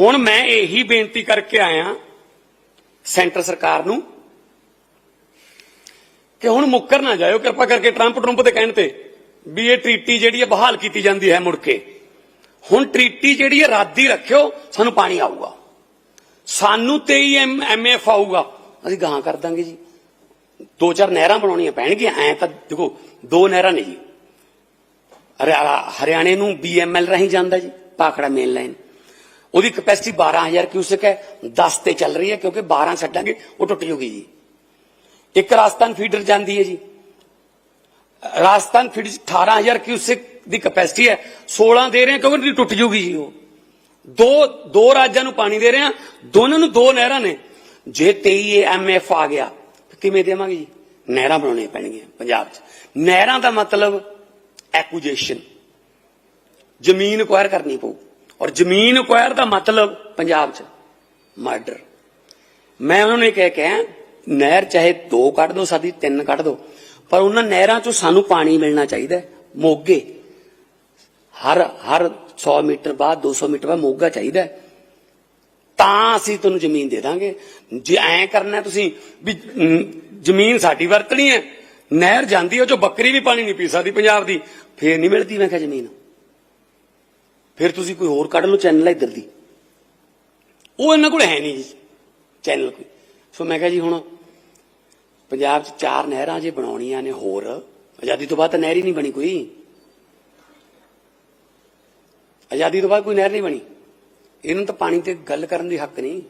ਹੁਣ ਮੈਂ ਇਹੀ ਬੇਨਤੀ ਕਰਕੇ ਆਇਆ ਸੈਂਟਰ ਸਰਕਾਰ ਨੂੰ ਕਿ ਹੁਣ ਮੁੱਕਰ ਨਾ ਜਾਇਓ, ਕਿਰਪਾ ਕਰਕੇ ਟਰੰਪ ਟਰੰਪ ਦੇ ਕਹਿਣ ਤੇ ਵੀ ਇਹ ਟ੍ਰੀਟੀ ਜਿਹੜੀ ਹੈ ਬਹਾਲ ਕੀਤੀ ਜਾਂਦੀ ਹੈ ਮੁੜ ਕੇ। ਹੁਣ ਟ੍ਰੀਟੀ ਜਿਹੜੀ ਹੈ ਰੱਦੀ ਰੱਖਿਓ, ਸਾਨੂੰ ਪਾਣੀ ਆਊਗਾ। ਸਾਨੂੰ 23 ਐਮਐਫ ਆਊਗਾ। ਅਸੀਂ ਗਾਂ ਕਰ ਦਾਂਗੇ ਜੀ। ਦੋ ਚਾਰ ਨਹਿਰਾਂ ਬਣਾਉਣੀਆਂ ਪੈਣਗੀਆਂ, ਐ ਤਾਂ ਦੇਖੋ, ਦੋ ਨਹਿਰਾਂ ਨੇ ਜੀ। ਹਰਿਆਣੇ ਨੂੰ ਬੀਐਮਐਲ ਰਾਹੀਂ ਜਾਂਦਾ ਜੀ, ਪਾਖੜਾ ਮੇਨ ਲਾਈਨ। ਉਹਦੀ ਕਪੈਸਿਟੀ 12000 ਕਿਊਸਕ ਹੈ 10 ਤੇ ਚੱਲ ਰਹੀ ਹੈ, ਕਿਉਂਕਿ 12 ਛੱਡਾਂਗੇ, ਉਹ ਟੁੱਟ ਜੂਗੀ ਜੀ। ਇੱਕ ਰਾਜਸਥਾਨ ਫੀਡਰ ਜਾਂਦੀ ਹੈ ਜੀ। ਰਾਜਸਥਾਨ ਫੀਡਰ 'ਚ 18000 ਕਿਊਸਕ ਦੀ ਕਪੈਸਿਟੀ ਹੈ 16 ਦੇ ਰਹੇ ਹਾਂ, ਕਿਉਂਕਿ ਟੁੱਟ ਜੂਗੀ ਜੀ ਉਹ। ਦੋ ਦੋ ਰਾਜਾਂ ਨੂੰ ਪਾਣੀ ਦੇ ਰਹੇ ਹਾਂ, ਦੋਨਾਂ ਨੂੰ ਦੋ ਨਹਿਰਾਂ ਨੇ। ਜੇ 23 ਐਮਐਫ ਆ ਗਿਆ ਕਿਵੇਂ ਦੇਵਾਂਗੇ ਜੀ? ਨਹਿਰਾਂ ਬਣਾਉਣੀਆਂ ਪੈਣਗੀਆਂ ਪੰਜਾਬ 'ਚ। ਨਹਿਰਾਂ ਦਾ ਮਤਲਬ ਐਕੁਜੀਸ਼ਨ ਜ਼ਮੀਨ ਅਕਵਾਇਰ ਕਰਨੀ ਪਊ। ਔਰ ਜ਼ਮੀਨ ਅਕਵਾਇਰ ਦਾ ਮਤਲਬ ਪੰਜਾਬ 'ਚ ਮਰਡਰ। ਮੈਂ ਉਹਨਾਂ ਨੂੰ ਇਹ ਕਹਿ ਕੇ ਨਹਿਰ ਚਾਹੇ ਦੋ ਕੱਢ ਦੋ ਸਾਡੀ, ਤਿੰਨ ਕੱਢ ਦੋ, ਪਰ ਉਹਨਾਂ ਨਹਿਰਾਂ 'ਚੋਂ ਸਾਨੂੰ ਪਾਣੀ ਮਿਲਣਾ ਚਾਹੀਦਾ ਮੋਗੇ। ਹਰ ਹਰ 100 ਮੀਟਰ ਬਾਅਦ 200 ਮੀਟਰ ਬਾਅਦ ਮੋਗਾ ਚਾਹੀਦਾ ਤਾਂ ਅਸੀਂ ਤੁਹਾਨੂੰ ਜ਼ਮੀਨ ਦੇ ਦਾਂਗੇ। ਜੇ ਐਂ ਕਰਨਾ ਤੁਸੀਂ ਵੀ ਜ਼ਮੀਨ ਸਾਡੀ ਵਰਤਣੀ ਹੈ, ਨਹਿਰ ਜਾਂਦੀ ਹੈ, ਉਹ ਚੋਂ ਬੱਕਰੀ ਵੀ ਪਾਣੀ ਨਹੀਂ ਪੀ ਸਕਦੀ ਪੰਜਾਬ ਦੀ, ਫੇਰ ਨਹੀਂ ਮਿਲਦੀ। ਮੈਂ ਕਿਹਾ ਜ਼ਮੀਨ। ਫਿਰ ਤੁਸੀਂ ਕੋਈ ਹੋਰ ਕੱਢ ਲਓ ਚੈਨਲ ਇੱਧਰ ਦੀ। ਉਹ ਇਹਨਾਂ ਕੋਲ ਹੈ ਨਹੀਂ ਜੀ ਚੈਨਲ ਕੋਈ। ਸੋ ਮੈਂ ਕਿਹਾ ਜੀ ਹੁਣ ਪੰਜਾਬ 'ਚ ਚਾਰ ਨਹਿਰਾਂ ਜੇ ਬਣਾਉਣੀਆਂ ਨੇ ਹੋਰ, ਆਜ਼ਾਦੀ ਤੋਂ ਬਾਅਦ ਤਾਂ ਨਹਿਰ ਹੀ ਨਹੀਂ ਬਣੀ ਕੋਈ। ਆਜ਼ਾਦੀ ਤੋਂ ਬਾਅਦ ਕੋਈ ਨਹਿਰ ਨਹੀਂ ਬਣੀ। ਇਹਨਾਂ ਤਾਂ ਪਾਣੀ ਤੇ ਗੱਲ ਕਰਨ ਦੀ ਹੱਕ ਨਹੀਂ।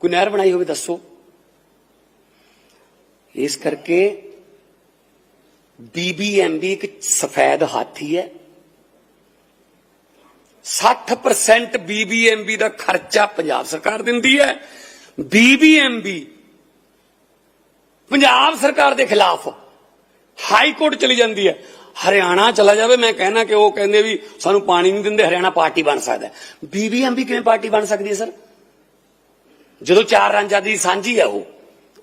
ਕੋਈ ਨਹਿਰ ਬਣਾਈ ਹੋਵੇ ਦੱਸੋ। ਇਸ ਕਰਕੇ ਬੀਬੀਐਮਬੀ ਇੱਕ ਸਫੈਦ ਹਾਥੀ ਹੈ। 60% ਬੀਬੀਐਮਬੀ ਦਾ ਖਰਚਾ ਪੰਜਾਬ ਸਰਕਾਰ ਦਿੰਦੀ ਹੈ। ਬੀਬੀਐਮਬੀ ਪੰਜਾਬ ਸਰਕਾਰ ਦੇ ਖਿਲਾਫ ਹਾਈ ਕੋਰਟ ਚਲੀ ਜਾਂਦੀ ਹੈ। ਹਰਿਆਣਾ ਚਲਾ ਜਾਵੇ, ਮੈਂ ਕਹਿਣਾ ਕਿ ਉਹ ਕਹਿੰਦੇ ਵੀ ਸਾਨੂੰ ਪਾਣੀ ਨਹੀਂ ਦਿੰਦੇ, ਹਰਿਆਣਾ ਪਾਰਟੀ ਬਣ ਸਕਦਾ ਹੈ। ਬੀਬੀਐਮਬੀ ਕਿਵੇਂ ਪਾਰਟੀ ਬਣ ਸਕਦੀ ਹੈ ਸਰ? ਜਦੋਂ ਚਾਰ ਰਾਜਾਂ ਦੀ ਸਾਂਝੀ ਹੈ ਉਹ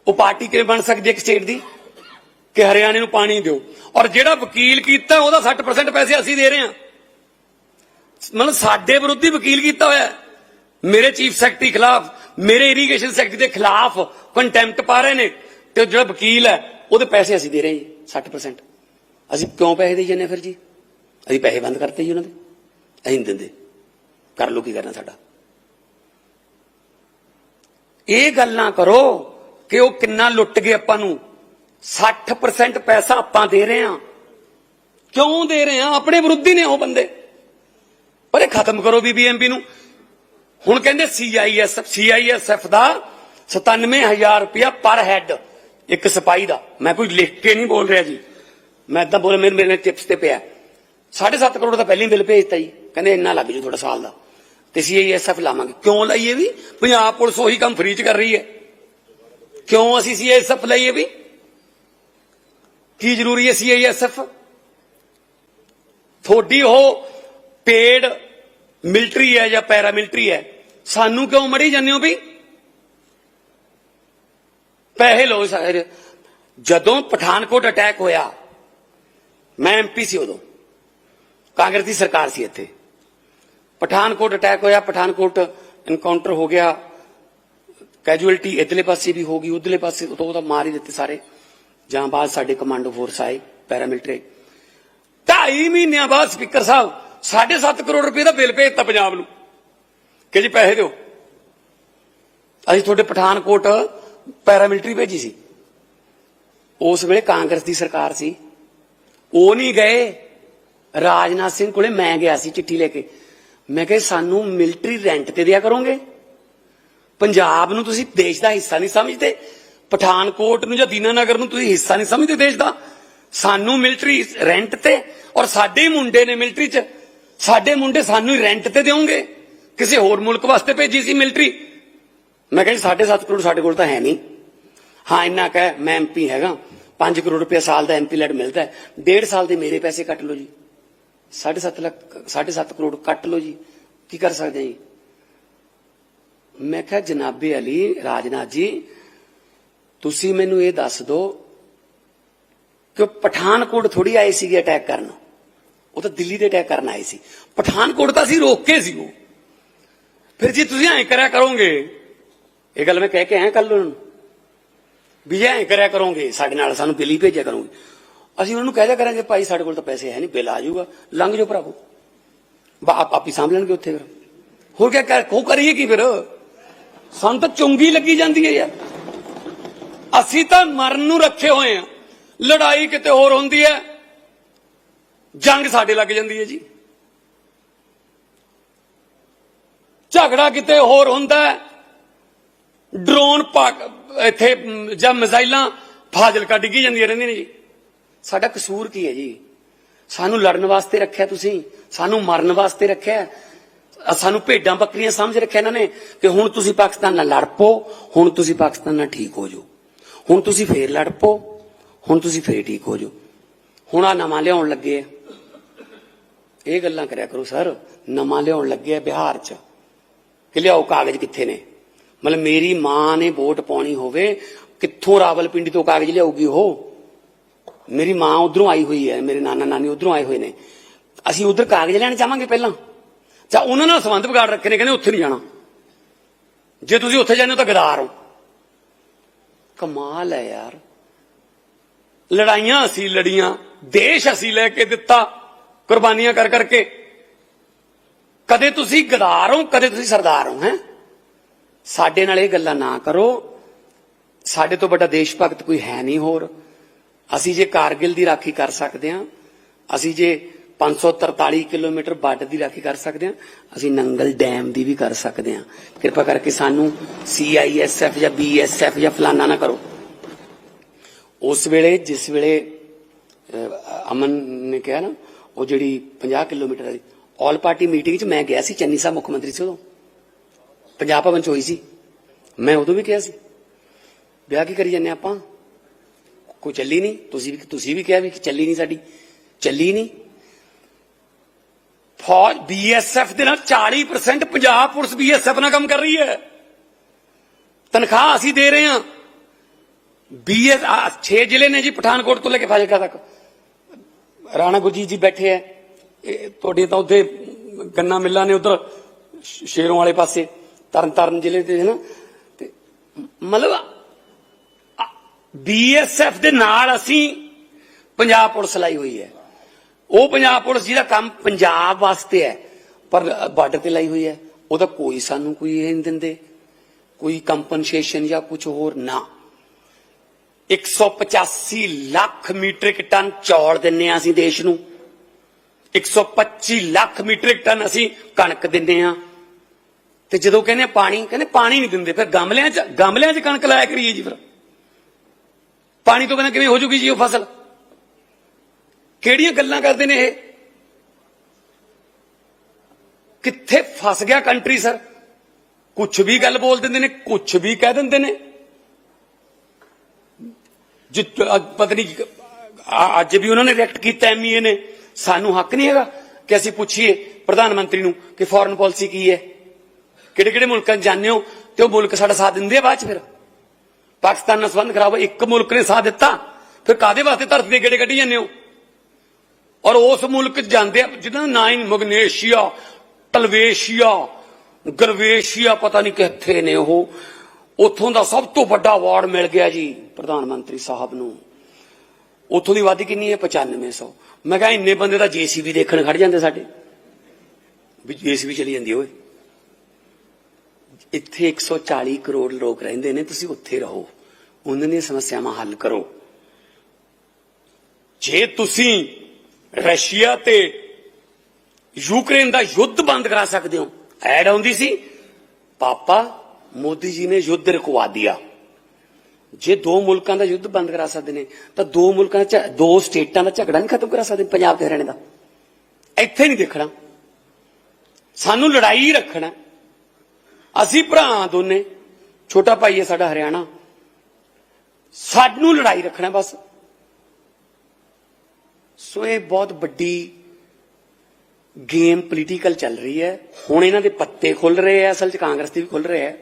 ਉਹ ਪਾਰਟੀ ਕਿਵੇਂ ਬਣ ਸਕਦੀ ਹੈ ਇੱਕ ਸਟੇਟ ਦੀ? ਕਿ ਹਰਿਆਣੇ ਨੂੰ ਪਾਣੀ ਦਿਓ। ਔਰ ਜਿਹੜਾ ਵਕੀਲ ਕੀਤਾ, ਉਹਦਾ 60% ਪੈਸੇ ਅਸੀਂ ਦੇ ਰਹੇ ਹਾਂ। ਮਤਲਬ ਸਾਡੇ ਵਿਰੁੱਧੀ ਵਕੀਲ ਕੀਤਾ ਹੋਇਆ ਮੇਰੇ ਚੀਫ ਸੈਕਟਰੀ ਖਿਲਾਫ, ਮੇਰੇ ਇਰੀਗੇਸ਼ਨ ਸੈਕਟਰੀ ਦੇ ਖਿਲਾਫ ਕੰਟੈਂਪਟ ਪਾ ਰਹੇ ਨੇ ਤੇ ਜਿਹੜਾ ਵਕੀਲ ਹੈ, ਉਹਦੇ ਪੈਸੇ ਅਸੀਂ ਦੇ ਰਹੇ ਹਾਂ ਜੀ 60% ਅਸੀਂ ਕਿਉਂ ਪੈਸੇ ਦੇ ਜਾਂਦੇ ਹਾਂ ਫਿਰ ਜੀ? ਅਸੀਂ ਪੈਸੇ ਬੰਦ ਕਰਤੇ ਜੀ ਉਹਨਾਂ ਦੇ। ਅਸੀਂ ਨਹੀਂ ਦਿੰਦੇ। ਕਰ ਲੋ ਕੀ ਕਰਨਾ ਸਾਡਾ। ਇਹ ਗੱਲਾਂ ਕਰੋ ਕਿ ਉਹ ਕਿੰਨਾ ਲੁੱਟ ਗਏ ਆਪਾਂ ਨੂੰ। 60% ਪੈਸਾ ਆਪਾਂ ਦੇ ਰਹੇ ਹਾਂ। ਕਿਉਂ ਦੇ ਰਹੇ ਹਾਂ? ਆਪਣੇ ਵਿਰੁੱਧੀ ਨੇ ਉਹ ਬੰਦੇ। ਪਰ ਇਹ ਖਤਮ ਕਰੋ ਬੀਬੀਐਮਬੀ ਨੂੰ। ਹੁਣ ਕਹਿੰਦੇ ਸੀਆਈਐਸਐਫ ਸੀਆਈਐਸਐਫ ਦਾ 97000 ਰੁਪਇਆ ਪਰ ਹੈੱਡ, ਇੱਕ ਸਿਪਾਹੀ ਦਾ। ਮੈਂ ਕੋਈ ਲਿਖ ਕੇ ਨਹੀਂ ਬੋਲ ਰਿਹਾ ਜੀ। ਮੈਂ ਇਦਾਂ ਬੋਲ ਮੇਰੇ ਮੇਰੇ ਟਿਪਸ ਤੇ ਪਿਆ। 7.5 ਕਰੋੜ ਦਾ ਪਹਿਲਾਂ ਹੀ ਬਿੱਲ ਭੇਜਤਾ ਜੀ। ਕਹਿੰਦੇ ਇੰਨਾ ਲੱਗ ਜੂ ਤੁਹਾਡਾ ਸਾਲ ਦਾ। ਤੇ ਸੀਆਈਐਸਐਫ ਲਾਵਾਂਗੇ। ਕਿਉਂ ਲਾਈਏ ਵੀ? ਪੰਜਾਬ ਪੁਲਿਸ ਉਹੀ ਕੰਮ ਫ੍ਰੀ ਚ ਕਰ ਰਹੀ ਹੈ। ਕਿਉਂ ਅਸੀਂ ਸੀਆਈਐਸਐਫ ਲਈਏ ਵੀ? ਕੀ ਜ਼ਰੂਰੀ ਹੈ ਸੀਆਈਐਸਐਫ ਤੁਹਾਡੀ ਉਹ ਪੇਡ ਮਿਲਟਰੀ ਹੈ ਜਾਂ ਪੈਰਾ ਮਿਲਟਰੀ ਹੈ? ਸਾਨੂੰ ਕਿਉਂ ਮੜੀ ਜਾਂਦੇ ਹੋ ਵੀ? ਪੈਸੇ ਲੋ ਸਾਰੇ। ਜਦੋਂ ਪਠਾਨਕੋਟ ਅਟੈਕ ਹੋਇਆ, ਮੈਂ ਐਮਪੀ ਸੀ ਉਦੋਂ। ਕਾਂਗਰਸ ਦੀ ਸਰਕਾਰ ਸੀ ਇੱਥੇ। ਪਠਾਨਕੋਟ ਅਟੈਕ ਹੋਇਆ, ਪਠਾਨਕੋਟ ਇਨਕਾਊਂਟਰ ਹੋ ਗਿਆ। ਕੈਜੂਅਲਟੀ ਇਧਰਲੇ ਪਾਸੇ ਵੀ ਹੋ ਗਈ, ਉਧਰਲੇ ਪਾਸੇ ਤੋਂ ਉਹਦਾ ਮਾਰ ਹੀ ਦਿੱਤੇ ਸਾਰੇ। ਜਾਂ ਬਾਅਦ ਸਾਡੇ ਕਮਾਂਡੋ ਫੋਰਸ ਆਏ ਪੈਰਾਮਿਲਟਰੀ ਢਾਈ ਮਹੀਨਿਆਂ ਬਾਅਦ ਸਪੀਕਰ ਸਾਹਿਬ 7.5 ਕਰੋੜ ਰੁਪਏ ਦਾ ਬਿੱਲ ਭੇਜਤਾ ਪੰਜਾਬ ਨੂੰ। ਕਿ ਜੀ ਪੈਸੇ ਦਿਓ। ਅਸੀਂ ਤੁਹਾਡੇ ਪਠਾਨਕੋਟ ਪੈਰਾਮਿਲਟਰੀ ਭੇਜੀ ਸੀ। ਉਸ ਵੇਲੇ ਕਾਂਗਰਸ ਦੀ ਸਰਕਾਰ ਸੀ। ਉਹ ਨਹੀਂ ਗਏ। ਰਾਜਨਾਥ ਸਿੰਘ ਕੋਲੇ ਮੈਂ ਗਿਆ ਸੀ ਚਿੱਠੀ ਲੈ ਕੇ। ਮੈਂ ਕਿਹਾ, ਸਾਨੂੰ ਮਿਲਟਰੀ ਰੈਂਟ ਤੇ ਦਿਆ ਕਰੋਗੇ। ਪੰਜਾਬ ਨੂੰ ਤੁਸੀਂ ਦੇਸ਼ ਦਾ ਹਿੱਸਾ ਨਹੀਂ ਸਮਝਦੇ। ਪਠਾਨਕੋਟ ਨੂੰ ਜਾਂ ਦੀਨਾਨਗਰ ਨੂੰ ਤੁਸੀਂ ਹਿੱਸਾ ਨਹੀਂ ਸਮਝਦੇ ਦੇਸ਼ ਦਾ। ਸਾਨੂੰ ਮਿਲਟਰੀ ਰੈਂਟ ਤੇ ਔਰ ਸਾਡੇ ਹੀ ਮੁੰਡੇ ਨੇ ਮਿਲਟਰੀ 'ਚ ਸਾਡੇ ਮੁੰਡੇ ਸਾਨੂੰ ਹੀ ਰੈਂਟ ਤੇ ਦਿਓਗੇ? ਕਿਸੇ ਹੋਰ ਮੁਲਕ ਵਾਸਤੇ ਭੇਜੀ ਸੀ ਮਿਲਟਰੀ ਮੈਂ ਕਿਹਾ ਜੀ 7.5 ਕਰੋੜ ਸਾਡੇ ਕੋਲ ਤਾਂ ਹੈ ਨਹੀਂ। ਹਾਂ, ਇੰਨਾ ਕਹਿ ਮੈਂ ਐਮਪੀ ਹੈਗਾ। 5 ਕਰੋੜ ਰੁਪਏ ਸਾਲ ਦਾ ਐਮਪੀ ਲੈਟ ਮਿਲਦਾ ਹੈ। ਡੇਢ ਸਾਲ ਦੇ ਮੇਰੇ ਪੈਸੇ ਕੱਟ ਲਓ ਜੀ। 7.5 ਲੱਖ 7.5 ਕਰੋੜ ਕੱਟ ਲਓ ਜੀ। ਕੀ ਕਰ ਸਕਦੇ ਜੀ? ਮੈਂ ਕਿਹਾ, ਜਨਾਬੇ ਅਲੀ, ਰਾਜਨਾਥ ਜੀ, ਤੁਸੀਂ ਮੈਨੂੰ ਇਹ ਦੱਸ ਦਿਓ ਕਿ ਉਹ ਪਠਾਨਕੋਟ ਥੋੜੀ ਆਏ ਸੀਗੇ ਅਟੈਕ ਕਰਨ। ਉਹ ਤਾਂ ਦਿੱਲੀ ਦੇ ਅਟੈਕ ਕਰਨ ਆਏ ਸੀ। ਪਠਾਨਕੋਟ ਤਾਂ ਅਸੀਂ ਰੋਕ ਕੇ ਸੀ ਉਹ। ਫਿਰ ਜੀ ਤੁਸੀਂ ਐਂ ਕਰਿਆ ਕਰੋਗੇ, ਇਹ ਗੱਲ ਮੈਂ ਕਹਿ ਕੇ ਐਂ ਕੱਲ ਉਹਨਾਂ ਨੂੰ ਵੀ ਜੇ ਐਂ ਕਰਿਆ ਕਰੋਗੇ, ਸਾਡੇ ਨਾਲ ਸਾਨੂੰ ਬਿੱਲ ਹੀ ਭੇਜਿਆ ਕਰੋਗੇ। ਅਸੀਂ ਉਹਨਾਂ ਨੂੰ ਕਹਿ ਦਿਆ ਕਰਾਂਗੇ, ਭਾਈ, ਸਾਡੇ ਕੋਲ ਤਾਂ ਪੈਸੇ ਹੈ ਨਹੀਂ, ਬਿੱਲ ਆ ਜਾਊਗਾ, ਲੰਘ ਜਾਓ ਭਰਾਵੋ। ਬਾ, ਆਪ, ਆਪੀ ਸਾਂਭ ਲੈਣਗੇ ਉੱਥੇ ਫਿਰ। ਹੋਰ ਕਿਆ ਕਰ ਕੋ ਕਰੀਏ ਕੀ ਫਿਰ? ਸਾਨੂੰ ਤਾਂ ਚੁੰਗੀ ਲੱਗੀ ਜਾਂਦੀ ਹੈ ਯਾਰ। ਅਸੀਂ ਤਾਂ ਮਰਨ ਨੂੰ ਰੱਖੇ ਹੋਏ ਆ ਲੜਾਈ ਕਿਤੇ ਹੋਰ ਹੁੰਦੀ ਹੈ ਜੰਗ ਸਾਡੇ ਲੱਗ ਜਾਂਦੀ ਹੈ ਜੀ। ਝਗੜਾ ਕਿਤੇ ਹੋਰ ਹੁੰਦਾ ਡਰੋਨ ਪਾਕ ਇੱਥੇ ਜਾਂ ਮਿਜ਼ਾਈਲਾਂ ਫਾਜ਼ਿਲਕਾ ਡਿੱਗੀ ਜਾਂਦੀਆਂ ਰਹਿੰਦੀਆਂ ਨੇ ਜੀ। ਸਾਡਾ ਕਸੂਰ ਕੀ ਹੈ ਜੀ? ਸਾਨੂੰ ਲੜਨ ਵਾਸਤੇ ਰੱਖਿਆ ਤੁਸੀਂ। ਸਾਨੂੰ ਮਰਨ ਵਾਸਤੇ ਰੱਖਿਆ। ਸਾਨੂੰ ਭੇਡਾਂ ਬੱਕਰੀਆਂ ਸਮਝ ਰੱਖਿਆ ਇਹਨਾਂ ਨੇ ਕਿ ਹੁਣ ਤੁਸੀਂ ਪਾਕਿਸਤਾਨ ਨਾਲ ਲੜ ਪੋ ਹੁਣ ਤੁਸੀਂ ਪਾਕਿਸਤਾਨ ਨਾਲ ਠੀਕ ਹੋ ਜਾਓ। ਹੁਣ ਤੁਸੀਂ ਫੇਰ ਲੜ ਪੋ ਹੁਣ ਤੁਸੀਂ ਫੇਰ ਠੀਕ ਹੋ ਜਾਓ। ਹੁਣ ਆ ਨਵਾਂ ਲਿਆਉਣ ਲੱਗੇ ਆ। ਇਹ ਗੱਲਾਂ ਕਰਿਆ ਕਰੋ ਸਰ, ਨਵਾਂ ਲਿਆਉਣ ਲੱਗਿਆ ਬਿਹਾਰ 'ਚ। ਕਿ ਲਿਆਓ ਕਾਗਜ਼ ਕਿੱਥੇ ਨੇ? ਮਤਲਬ ਮੇਰੀ ਮਾਂ ਨੇ ਵੋਟ ਪਾਉਣੀ ਹੋਵੇ, ਕਿੱਥੋਂ ਰਾਵਲਪਿੰਡੀ ਤੋਂ ਕਾਗਜ਼ ਲਿਆਊਗੀ ਉਹ? ਮੇਰੀ ਮਾਂ ਉਧਰੋਂ ਆਈ ਹੋਈ ਹੈ, ਮੇਰੇ ਨਾਨਾ ਨਾਨੀ ਉਧਰੋਂ ਆਏ ਹੋਏ ਨੇ। ਅਸੀਂ ਉਧਰ ਕਾਗਜ਼ ਲੈਣ ਜਾਵਾਂਗੇ ਪਹਿਲਾਂ? ਜਾਂ ਉਹਨਾਂ ਨਾਲ ਸੰਬੰਧ ਵਿਗਾੜ ਰੱਖੇ ਨੇ, ਕਹਿੰਦੇ ਉੱਥੇ ਨਹੀਂ ਜਾਣਾ। ਜੇ ਤੁਸੀਂ ਉੱਥੇ ਜਾਂਦੇ ਹੋ ਤਾਂ ਗਦਾਰ ਹੋ। ਕਮਾਲ ਹੈ ਯਾਰ। ਲੜਾਈਆਂ ਅਸੀਂ ਲੜੀਆਂ, ਦੇਸ਼ ਅਸੀਂ ਲੈ ਕੇ ਦਿੱਤਾ। ਕੁਰਬਾਨੀਆਂ ਕਰ ਕਰਕੇ। ਕਦੇ ਤੁਸੀਂ ਗਦਾਰ ਹੋ, ਕਦੇ ਤੁਸੀਂ ਸਰਦਾਰ ਹੋ, ਹੈ? ਸਾਡੇ ਨਾਲ ਇਹ ਗੱਲਾਂ ਨਾ ਕਰੋ। ਸਾਡੇ ਤੋਂ ਵੱਡਾ ਦੇਸ਼ ਭਗਤ ਕੋਈ ਹੈ ਨਹੀਂ ਹੋਰ। ਅਸੀਂ ਜੇ ਕਾਰਗਿਲ ਦੀ ਰਾਖੀ ਕਰ ਸਕਦੇ ਹਾਂ, ਅਸੀਂ ਜੇ 543 ਕਿਲੋਮੀਟਰ ਬਾਰਡਰ ਦੀ ਰਾਖੀ ਕਰ ਸਕਦੇ ਹਾਂ, ਅਸੀਂ ਨੰਗਲ ਡੈਮ ਦੀ ਵੀ ਕਰ ਸਕਦੇ ਹਾਂ। ਕਿਰਪਾ ਕਰਕੇ ਸਾਨੂੰ ਸੀਆਈਐਸਐਫ ਜਾਂ ਬੀਐਸਐਫ ਜਾਂ ਫਲਾਨਾ ਨਾ ਕਰੋ। ਉਸ ਵੇਲੇ, ਜਿਸ ਵੇਲੇ ਅਮਨ ਨੇ ਕਿਹਾ ਨਾ ਉਹ ਜਿਹੜੀ 50 ਕਿਲੋਮੀਟਰ ਵਾਲੀ ਆਲ ਪਾਰਟੀ ਮੀਟਿੰਗ 'ਚ ਮੈਂ ਗਿਆ ਸੀ, ਚੰਨੀ ਸਾਹਿਬ ਮੁੱਖ ਮੰਤਰੀ ਸੀ ਉਦੋਂ। ਪੰਜਾਬ ਭਵਨ 'ਚ ਹੋਈ ਸੀ। ਮੈਂ ਉਦੋਂ ਵੀ ਕਿਹਾ ਸੀ, ਵਿਆਹ ਕੀ ਕਰੀ ਜਾਂਦੇ ਆਪਾਂ? ਕੋਈ ਚੱਲੀ ਨਹੀਂ? ਤੁਸੀਂ ਵੀ ਤੁਸੀਂ ਵੀ ਕਿਹਾ ਵੀ ਕਿ ਚੱਲੀ ਨਹੀਂ ਸਾਡੀ। ਚੱਲੀ ਨਹੀਂ। ਫੌਜ ਬੀਐਸਐਫ ਦੇ ਨਾਲ 40% ਪੰਜਾਬ ਪੁਲਿਸ ਬੀਐਸਐਫ ਨਾਲ ਕੰਮ ਕਰ ਰਹੀ ਹੈ। ਤਨਖਾਹ ਅਸੀਂ ਦੇ ਰਹੇ ਹਾਂ। ਬੀਐਸ 6 ਜ਼ਿਲ੍ਹੇ ਨੇ ਜੀ ਪਠਾਨਕੋਟ ਤੋਂ ਲੈ ਕੇ ਫਾਜ਼ਿਲਕਾ ਤੱਕ। ਰਾਣਾ ਗੁਰਜੀਤ ਜੀ ਬੈਠੇ ਐ ਇਹ ਤੁਹਾਡੇ ਤਾਂ ਉੱਥੇ ਗੰਨਾ ਮਿੱਲਾਂ ਨੇ ਉਧਰ ਸ਼ੇਰੋਂ ਵਾਲੇ ਪਾਸੇ ਤਰਨ ਤਾਰਨ ਜ਼ਿਲ੍ਹੇ ਦੇ, ਹਨਾ? ਨਾ ਤੇ ਮਤਲਬ ਬੀਐਸਐਫ ਦੇ ਨਾਲ ਅਸੀਂ ਪੰਜਾਬ ਪੁਲਿਸ ਲਾਈ ਹੋਈ ਹੈ। ਉਹ ਪੰਜਾਬ ਪੁਲਿਸ ਜਿਹਦਾ ਕੰਮ ਪੰਜਾਬ ਵਾਸਤੇ ਹੈ, ਪਰ ਬਾਰਡਰ ਤੇ ਲਾਈ ਹੋਈ ਹੈ। ਉਹਦਾ ਕੋਈ ਸਾਨੂੰ ਕੋਈ ਇਹ ਨਹੀਂ ਦਿੰਦੇ। ਕੋਈ ਕੰਪਨਸੇਸ਼ਨ ਜਾਂ ਕੁਝ ਹੋਰ ਨਾ। 185 ਲੱਖ ਮੀਟ੍ਰਿਕ ਟਨ ਚੌਲ ਦਿੰਨੇ ਆ ਅਸੀਂ ਦੇਸ਼ ਨੂੰ। 125 ਲੱਖ ਮੀਟ੍ਰਿਕ ਟਨ ਅਸੀਂ ਕਣਕ ਦਿੰਨੇ ਆ ਤੇ ਜਦੋਂ ਕਹਿੰਦੇ ਆ ਪਾਣੀ, ਕਹਿੰਦੇ ਪਾਣੀ ਨਹੀਂ ਦਿੰਦੇ, ਫਿਰ ਗਮਲਿਆਂ 'ਚ ਗਮਲਿਆਂ 'ਚ ਕਣਕ ਲਾਇਆ ਕਰੀਏ ਜੀ ਫਿਰ। ਪਾਣੀ ਤੋਂ ਬਿਨਾਂ ਕਿਵੇਂ ਹੋ ਜੂਗੀ ਜੀ ਉਹ ਫਸਲ? ਕਿਹੜੀਆਂ ਗੱਲਾਂ ਕਰਦੇ ਨੇ ਇਹ? ਕਿੱਥੇ ਫਸ ਗਿਆ ਕੰਟਰੀ ਸਰ ਕੁਝ ਵੀ ਗੱਲ ਬੋਲ ਦਿੰਦੇ ਨੇ ਕੁਝ ਵੀ ਕਹਿ ਦਿੰਦੇ ਨੇ। ਜਿੱਤ ਪਤਾ ਨਹੀਂ ਅੱਜ ਵੀ ਉਹਨਾਂ ਨੇ ਰਿਐਕਟ ਕੀਤਾ ਐਮਈਏ ਨੇ। ਸਾਨੂੰ ਹੱਕ ਨਹੀਂ ਹੈਗਾ ਕਿ ਅਸੀਂ ਪੁੱਛੀਏ ਪ੍ਰਧਾਨ ਮੰਤਰੀ ਨੂੰ ਕਿ ਫੋਰਨ ਪਾਲਿਸੀ ਕੀ ਹੈ। ਕਿਹੜੇ ਕਿਹੜੇ ਮੁਲਕਾਂ ਜਾਂਦੇ ਹੋ ਤੇ ਉਹ ਮੁਲਕ ਸਾਡਾ ਸਾਥ ਦਿੰਦੇ ਆ ਬਾਅਦ ਚ ਫਿਰ। ਪਾਕਿਸਤਾਨ ਨਾਲ ਸੰਬੰਧ ਖਰਾਬ ਹੋਏ, ਇੱਕ ਮੁਲਕ ਨੇ ਸਾਥ ਦਿੱਤਾ। ਫਿਰ ਕਾਦੇ ਵਾਸਤੇ ਧਰਤੀ ਦੇ ਗੇੜੇ ਕੱਢੀ ਜਾਂਦੇ ਹੋ? ਔਰ ਉਸ ਮੁਲਕ ਜਾਂਦੇ ਆ ਜਿਹਦਾ ਨਾਂ ਹੀ ਮਗਨੇਸ਼ੀਆ ਟਲਵੇਸ਼ੀਆ ਗਰਵੇਸ਼ੀਆ ਪਤਾ ਨਹੀਂ ਕਿੱਥੇ ਨੇ ਉਹ। ਉੱਥੋਂ ਦਾ ਸਭ ਤੋਂ ਵੱਡਾ ਅਵਾਰਡ ਮਿਲ ਗਿਆ ਜੀ ਪ੍ਰਧਾਨ ਮੰਤਰੀ ਸਾਹਿਬ ਨੂੰ। ਉੱਥੋਂ ਦੀ ਆਬਾਦੀ ਕਿੰਨੀ ਹੈ? 9500 ਮੈਂ ਕਿਹਾ ਇੰਨੇ ਬੰਦੇ ਤਾਂ ਜੀਸੀਬੀ ਦੇਖਣ ਖੜ ਜਾਂਦੇ ਸਾਡੇ। ਵੀ ਜੀਸੀਬੀ ਚਲੀ ਜਾਂਦੀ ਓਏ। ਇੱਥੇ 140 ਕਰੋੜ ਲੋਕ ਰਹਿੰਦੇ ਨੇ, ਤੁਸੀਂ ਉੱਥੇ ਰਹੋ। ਉਹਨਾਂ ਦੀਆਂ ਸਮੱਸਿਆਵਾਂ ਹੱਲ ਕਰੋ। ਜੇ ਤੁਸੀਂ ਰਸ਼ੀਆ ਤੇ ਯੂਕਰੇਨ ਦਾ ਯੁੱਧ ਬੰਦ ਕਰਾ ਸਕਦੇ ਹੋ, ਐਡ ਆਉਂਦੀ ਸੀ, ਪਾਪਾ ਮੋਦੀ ਜੀ ਨੇ ਯੁੱਧ ਰੁਕਵਾ ਦਿਆ। ਜੇ ਦੋ ਮੁਲਕਾਂ ਦਾ ਯੁੱਧ ਬੰਦ ਕਰਾ ਸਕਦੇ ਨੇ, ਤਾਂ ਦੋ ਮੁਲਕਾਂ ਦਾ ਝ- ਦੋ ਸਟੇਟਾਂ ਦਾ ਝਗੜਾ ਨਹੀਂ ਖਤਮ ਕਰਾ ਸਕਦੇ ਪੰਜਾਬ ਤੇ ਹਰਿਆਣੇ ਦਾ। ਇੱਥੇ ਨਹੀਂ ਦੇਖਣਾ। ਸਾਨੂੰ ਲੜਾਈ ਰੱਖਣਾ। ਅਸੀਂ ਭਰਾ ਦੋਨੇ, ਛੋਟਾ ਭਾਈ ਹੈ ਸਾਡਾ ਹਰਿਆਣਾ। ਸਾਨੂੰ ਲੜਾਈ ਰੱਖਣਾ ਬਸ। ਸੋ ਇਹ ਬਹੁਤ ਵੱਡੀ ਗੇਮ ਪੋਲੀਟੀਕਲ ਚੱਲ ਰਹੀ ਹੈ। ਹੁਣ ਇਹਨਾਂ ਦੇ ਪੱਤੇ ਖੁੱਲ ਰਹੇ ਆ ਅਸਲ 'ਚ ਕਾਂਗਰਸ ਦੇ ਵੀ ਖੁੱਲ ਰਹੇ ਆ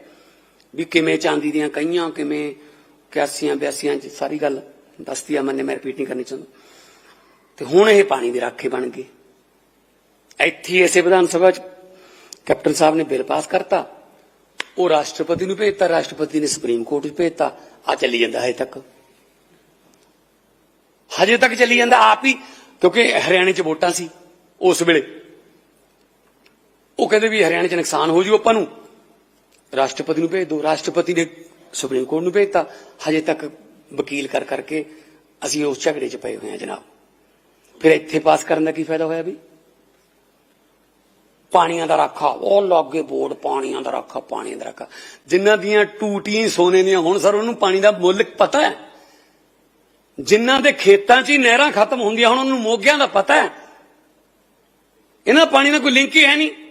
ਵੀ ਕਿਵੇਂ ਚਾਂਦੀ ਦੀਆਂ ਕਈਆਂ, ਕਿਵੇਂ 81 82 ਚ ਸਾਰੀ ਗੱਲ ਦੱਸਦੀ ਆ ਮੰਨੇ, ਮੈਂ ਰਿਪੀਟ ਨਹੀਂ ਕਰਨੀ ਚਾਹੁੰਦਾ। ਤੇ ਹੁਣ ਇਹ ਪਾਣੀ ਦੇ ਰਾਖੇ ਬਣ ਗਏ। ਇੱਥੇ ਹੀ ਇਸੇ ਵਿਧਾਨ ਸਭਾ 'ਚ ਕੈਪਟਨ ਸਾਹਿਬ ਨੇ ਬਿੱਲ ਪਾਸ ਕਰਤਾ। ਉਹ ਰਾਸ਼ਟਰਪਤੀ ਨੂੰ ਭੇਜਤਾ, ਰਾਸ਼ਟਰਪਤੀ ਨੇ ਸੁਪਰੀਮ ਕੋਰਟ 'ਚ ਭੇਜਤਾ। ਆ ਚੱਲੀ ਜਾਂਦਾ ਹਜੇ ਤੱਕ। ਹਜੇ ਤੱਕ ਚੱਲੀ ਜਾਂਦਾ ਆਪ ਹੀ, ਕਿਉਂਕਿ ਹਰਿਆਣੇ 'ਚ ਵੋਟਾਂ ਸੀ ਉਸ ਵੇਲੇ। ਉਹ ਕਹਿੰਦੇ ਵੀ ਹਰਿਆਣੇ 'ਚ ਨੁਕਸਾਨ ਹੋ ਜੂ ਆਪਾਂ ਨੂੰ। ਰਾਸ਼ਟਰਪਤੀ ਨੂੰ ਭੇਜ ਦਿਓ ਰਾਸ਼ਟਰਪਤੀ ਨੇ ਸੁਪਰੀਮ ਕੋਰਟ ਨੂੰ ਭੇਜਤਾ। ਹਜੇ ਤੱਕ ਵਕੀਲ ਕਰ ਕਰਕੇ ਅਸੀਂ ਉਸ ਝਗੜੇ 'ਚ ਪਏ ਹੋਏ ਹਾਂ ਜਨਾਬ। ਫਿਰ ਇੱਥੇ ਪਾਸ ਕਰਨ ਦਾ ਕੀ ਫਾਇਦਾ ਹੋਇਆ ਵੀ? ਪਾਣੀਆਂ ਦਾ ਰਾਖਾ। ਉਹ ਲਾਗੇ ਬੋਰਡ, ਪਾਣੀਆਂ ਦਾ ਰਾਖਾ, ਪਾਣੀਆਂ ਦਾ ਰਾਖਾ। ਜਿਨ੍ਹਾਂ ਦੀਆਂ ਟੂਟੀਆਂ ਸੋਨੇ ਦੀਆਂ ਹੁਣ, ਸਰ, ਉਹਨੂੰ ਪਾਣੀ ਦਾ ਮੁੱਲ ਪਤਾ ਹੈ। ਜਿਨ੍ਹਾਂ ਦੇ ਖੇਤਾਂ 'ਚ ਹੀ ਨਹਿਰਾਂ ਖਤਮ ਹੁੰਦੀਆਂ ਹੁਣ, ਉਹਨੂੰ ਮੋਗਿਆਂ ਦਾ ਪਤਾ ਹੈ। ਇਹਨਾਂ ਪਾਣੀ ਨਾਲ ਕੋਈ ਲਿੰਕ ਹੀ ਹੈ ਨਹੀਂ।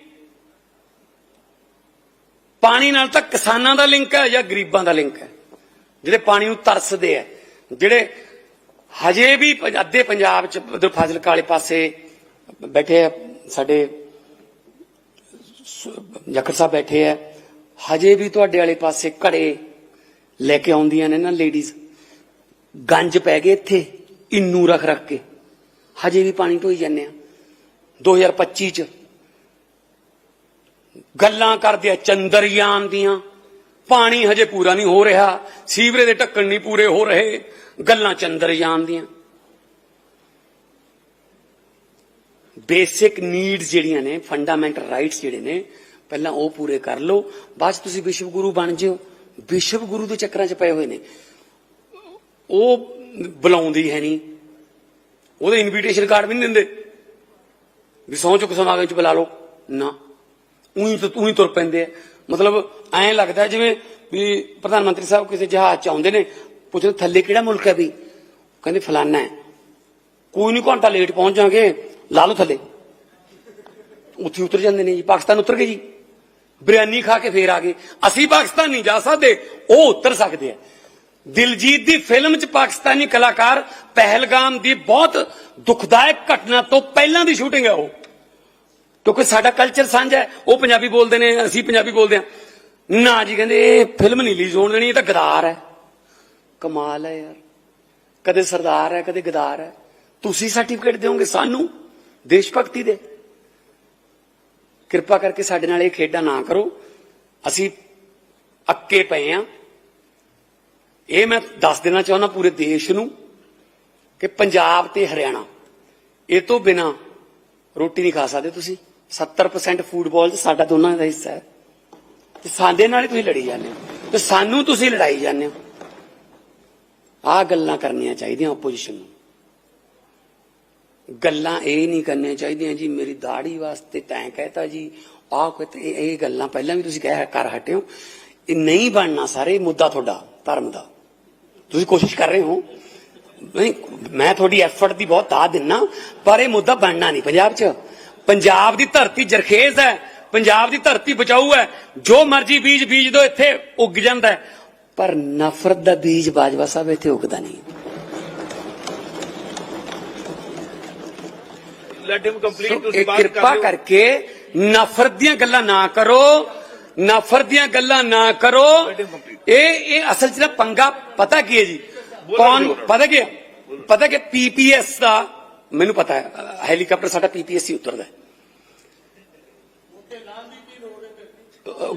ਪਾਣੀ ਨਾਲ ਤਾਂ ਕਿਸਾਨਾਂ ਦਾ ਲਿੰਕ ਹੈ ਜਾਂ ਗਰੀਬਾਂ ਦਾ ਲਿੰਕ ਹੈ? ਜਿਹੜੇ ਪਾਣੀ ਨੂੰ ਤਰਸਦੇ ਆ ਜਿਹੜੇ ਹਜੇ ਵੀ ਅੱਧੇ ਪੰਜਾਬ ਚ ਉਧਰ ਫਾਜ਼ਿਲਕਾ ਵਾਲੇ ਪਾਸੇ ਬੈਠੇ ਆ ਸਾਡੇ ਸ- ਜਖਰ ਸਾਹਿਬ ਬੈਠੇ ਆ ਹਜੇ ਵੀ ਤੁਹਾਡੇ ਵਾਲੇ ਪਾਸੇ ਘੜੇ ਲੈ ਕੇ ਆਉਂਦੀਆਂ ਨੇ ਨਾ ਲੇਡੀਜ਼ ਗੰਜ ਪੈ ਗਏ ਇੱਥੇ, ਇੰਨੂ ਰੱਖ ਰੱਖ ਕੇ। ਹਜੇ ਵੀ ਪਾਣੀ ਢੋਈ ਜਾਂਦੇ ਆ। 2025 ਚ ਗੱਲਾਂ ਕਰਦੇ ਆ ਚੰਦਰਯਾਨ ਦੀਆਂ। ਪਾਣੀ ਹਜੇ ਪੂਰਾ ਨਹੀਂ ਹੋ ਰਿਹਾ ਸੀਵਰੇ ਦੇ ਢੱਕਣ ਨਹੀਂ ਪੂਰੇ ਹੋ ਰਹੇ, ਗੱਲਾਂ ਚੰਦਰਯਾਨ ਦੀਆਂ। ਬੇਸਿਕ ਨੀਡਸ ਜਿਹੜੀਆਂ ਨੇ, ਫੰਡਾਮੈਂਟਲ ਰਾਈਟਸ ਜਿਹੜੇ ਨੇ, ਪਹਿਲਾਂ ਉਹ ਪੂਰੇ ਕਰ ਲਓ, ਬਾਅਦ 'ਚ ਤੁਸੀਂ ਵਿਸ਼ਵ ਗੁਰੂ ਬਣ ਜਿਓ। ਵਿਸ਼ਵ ਗੁਰੂ ਦੇ ਚੱਕਰਾਂ 'ਚ ਪਏ ਹੋਏ ਨੇ। ਉਹ ਬੁਲਾਉਂਦੀ ਹੈ ਨਹੀਂ। ਉਹਦੇ ਇਨਵੀਟੇਸ਼ਨ ਕਾਰਡ ਵੀ ਨਹੀਂ ਦਿੰਦੇ। ਵੀ ਸਹੁੰ ਚੁੱਕ ਸਮਾਗਮ 'ਚ ਬੁਲਾ ਲਓ। ਨਾ। ਉਹੀ ਤਾਂ ਤੂੰ ਹੀ ਤੁਰ ਪੈਂਦੇ ਆ। ਮਤਲਬ ਐਂ ਲੱਗਦਾ ਜਿਵੇਂ ਵੀ ਪ੍ਰਧਾਨ ਮੰਤਰੀ ਸਾਹਿਬ ਕਿਸੇ ਜਹਾਜ਼ 'ਚ ਆਉਂਦੇ ਨੇ, ਪੁੱਛਦੇ ਥੱਲੇ ਕਿਹੜਾ ਮੁਲਕ ਹੈ ਵੀ ਕਹਿੰਦੇ, ਫਲਾਨਾ ਹੈ। ਕੋਈ ਨਹੀਂ ਘੰਟਾ ਲੇਟ ਪਹੁੰਚ ਜਾਗੇ, ਲਾ ਲਓ ਥੱਲੇ। ਉੱਥੇ ਉਤਰ ਜਾਂਦੇ ਨੇ ਜੀ, ਪਾਕਿਸਤਾਨ ਉਤਰ ਗਏ ਜੀ। ਬਿਰਿਆਨੀ ਖਾ ਕੇ ਫੇਰ ਆ ਗਏ। ਅਸੀਂ ਪਾਕਿਸਤਾਨ ਨਹੀਂ ਜਾ ਸਕਦੇ, ਉਹ ਉਤਰ ਸਕਦੇ ਆ। ਦਿਲਜੀਤ ਦੀ ਫਿਲਮ 'ਚ ਪਾਕਿਸਤਾਨੀ ਕਲਾਕਾਰ ਪਹਿਲਗਾਮ ਦੀ ਬਹੁਤ ਦੁਖਦਾਇਕ ਘਟਨਾ ਤੋਂ ਪਹਿਲਾਂ ਦੀ ਸ਼ੂਟਿੰਗ ਹੈ ਉਹ। ਕਿਉਂਕਿ ਸਾਡਾ ਕਲਚਰ ਸਾਂਝਾ ਹੈ। ਉਹ ਪੰਜਾਬੀ ਬੋਲਦੇ ਨੇ, ਅਸੀਂ ਪੰਜਾਬੀ ਬੋਲਦੇ ਹਾਂ। ਨਾ ਜੀ ਕਹਿੰਦੇ, ਇਹ ਫਿਲਮ ਨਹੀਂ ਰਿਲੀਜ਼ ਹੋਣ ਦੇਣੀ, ਇਹ ਤਾਂ ਗਦਾਰ ਹੈ। ਕਮਾਲ ਹੈ ਯਾਰ। ਕਦੇ ਸਰਦਾਰ ਹੈ, ਕਦੇ ਗਦਾਰ ਹੈ। ਤੁਸੀਂ ਸਰਟੀਫਿਕੇਟ ਦਿਓਗੇ ਸਾਨੂੰ, ਦੇਸ਼ ਭਗਤੀ ਦੇ। ਕਿਰਪਾ ਕਰਕੇ ਸਾਡੇ ਨਾਲ ਇਹ ਖੇਡਾਂ ਨਾ ਕਰੋ। ਅਸੀਂ ਅੱਕੇ ਪਏ ਆ ਇਹ ਮੈਂ ਦੱਸ ਦੇਣਾ ਚਾਹੁੰਦਾ ਪੂਰੇ ਦੇਸ਼ ਨੂੰ ਕਿ ਪੰਜਾਬ ਤੇ ਹਰਿਆਣਾ, ਇਹ ਤੋਂ ਬਿਨਾ ਰੋਟੀ ਨਹੀਂ ਖਾ ਸਕਦੇ ਤੁਸੀਂ। 70% ਫੂਟਬਾਲ 'ਚ ਸਾਡਾ ਦੋਨਾਂ ਦਾ ਹਿੱਸਾ ਹੈ। ਤੇ ਸਾਡੇ ਨਾਲ ਤੁਸੀਂ ਲੜੀ ਜਾਂਦੇ ਹੋ। ਤੇ ਸਾਨੂੰ ਤੁਸੀਂ ਲੜਾਈ ਜਾਂਦੇ ਹੋ। ਆ ਗੱਲਾਂ ਕਰਨੀਆਂ ਚਾਹੀਦੀਆਂ ਆਪੋਜੀਸ਼ਨ ਨੂੰ। ਗੱਲਾਂ ਇਹ ਨਹੀਂ ਕਰਨੀਆਂ ਚਾਹੀਦੀਆਂ ਜੀ, ਮੇਰੀ ਦਾੜੀ ਵਾਸਤੇ ਤੈਂ ਕਹਿਤਾ ਜੀ। ਆਹ ਕੋਈ ਇਹ ਗੱਲਾਂ ਪਹਿਲਾਂ ਵੀ ਤੁਸੀਂ ਕਹਿ ਕਰ ਹਟਿਓ ਇਹ ਨਹੀਂ ਬਣਨਾ ਸਾਰੇ ਮੁੱਦਾ ਤੁਹਾਡਾ, ਧਰਮ ਦਾ। ਤੁਸੀਂ ਕੋਸ਼ਿਸ਼ ਕਰ ਰਹੇ ਹੋ। ਨਹੀਂ, ਮੈਂ ਤੁਹਾਡੀ ਐਫਰਟ ਦੀ ਬਹੁਤ ਦਾਦ ਦਿੰਨਾ, ਪਰ ਇਹ ਮੁੱਦਾ ਬਣਨਾ ਨਹੀਂ ਪੰਜਾਬ 'ਚ। ਪੰਜਾਬ ਦੀ ਧਰਤੀ ਜਰਖੇਜ਼ ਹੈ ਪੰਜਾਬ ਦੀ ਧਰਤੀ ਬਚਾਊ ਹੈ ਜੋ ਮਰਜ਼ੀ ਬੀਜ ਬੀਜ ਦੋ ਇੱਥੇ ਉੱਗ ਜਾਂਦਾ ਪਰ ਨਫ਼ਰਤ ਦਾ ਬੀਜ ਬਾਜਵਾ ਸਾਹਿਬ ਇੱਥੇ ਉੱਗਦਾ ਨਹੀਂ। ਲੈਟ ਹਿਮ ਕੰਪਲੀਟ ਸੋ ਤੁਸੀਂ ਇਹ ਬਾਤ ਕਿਰਪਾ ਕਰ ਕਰਕੇ ਨਫ਼ਰਤ ਦੀਆਂ ਗੱਲਾਂ ਨਾ ਕਰੋ ਨਫ਼ਰਤ ਦੀਆਂ ਗੱਲਾਂ ਨਾ ਕਰੋ. ਇਹ ਇਹ ਅਸਲ 'ਚ ਨਾ ਪੰਗਾ ਪਤਾ ਕੀ ਹੈ ਜੀ? ਕੌਣ। ਪਤਾ ਕੀ? ਪਤਾ ਕਿ ਪੀਪੀਐਸ ਦਾ ਮੈਨੂੰ ਪਤਾ ਹੈ ਹੈਲੀਕਾਪਟਰ ਸਾਡਾ ਪੀਪੀਐਸ ਹੀ ਉਤਰਦਾ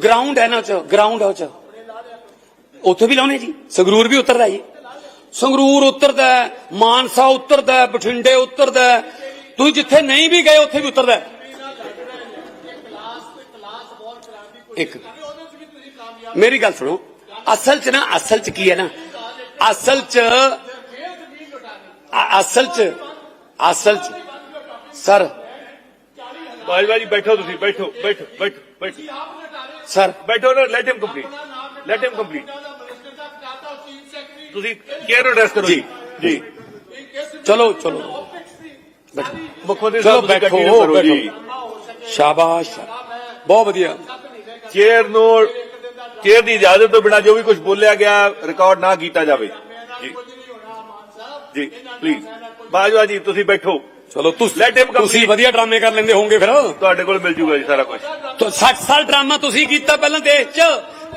ਗਰਾਊਂਡ ਹੈ ਨਾ ਚ ਗਰਾਊਂਡ ਹੈ ਚ ਉੱਥੇ ਵੀ ਲਾਉਣੇ ਜੀ ਸੰਗਰੂਰ ਵੀ ਉਤਰਦਾ ਜੀ ਸੰਗਰੂਰ ਉਤਰਦਾ ਮਾਨਸਾ ਉਤਰਦਾ ਬਠਿੰਡੇ ਉਤਰਦਾ। ਤੁਸੀਂ ਜਿੱਥੇ ਨਹੀਂ ਵੀ ਗਏ ਉੱਥੇ ਵੀ ਉਤਰਦਾ। ਇੱਕ ਮੇਰੀ ਗੱਲ ਸੁਣੋ ਅਸਲ ਚ ਨਾ ਅਸਲ ਚ ਕੀ ਹੈ ਨਾ ਅਸਲ ਚ ਅਸਲ ਚ ਅਸਲ ਚ ਸਰ ਬਾਜਵਾ ਜੀ ਬੈਠੋ ਤੁਸੀਂ ਬੈਠੋ ਬੈਠੋ ਬੈਠੋ ਬੈਠੋ ਸਰ ਬੈਠੋ ਨਾ let him complete let him complete ਤੁਸੀਂ ਕੇਅਰ ਨੂੰ ਐਡਰੈਸ ਕਰੋ ਜੀ ਜੀ ਚਲੋ ਚਲੋ ਬੈਠੋ ਮੁੱਖ ਮੰਤਰੀ ਚਲੋ ਸਾਹਿਬ ਤੁਸੀਂ ਬੈਠੋ, ਕੰਟੀਨਿਊ ਕਰੋ ਜੀ ਸ਼ਾਬਾਸ਼ ਬਹੁਤ ਵਧੀਆ ਚੇਅਰ ਨੂੰ ਚੇਅਰ ਦੀ ਇਜਾਜ਼ਤ ਤੋਂ ਬਿਨਾ ਜੋ ਵੀ ਕੁਝ ਬੋਲਿਆ ਗਿਆ ਰਿਕਾਰਡ ਨਾ ਕੀਤਾ ਜਾਵੇ ਜੀ ਜੀ ਪਲੀਜ਼ ਬਾਜਵਾ ਜੀ ਤੁਸੀਂ ਬੈਠੋ। ਚਲੋ ਤੁਸੀਂ Let him complete. ਤੁਸੀਂ ਵਧੀਆ ਡਰਾਮੇ ਕਰ ਲੈਂਦੇ ਹੋਵੋਗੇ ਫਿਰ। ਤੁਹਾਡੇ ਕੋਲ ਮਿਲ ਜੂਗਾ ਜੀ ਸਾਰਾ ਕੁਝ ਤੋ 60 ਸਾਲ ਡਰਾਮਾ ਤੁਸੀਂ ਕੀਤਾ ਪਹਿਲਾਂ ਦੇਸ਼ 'ਚ।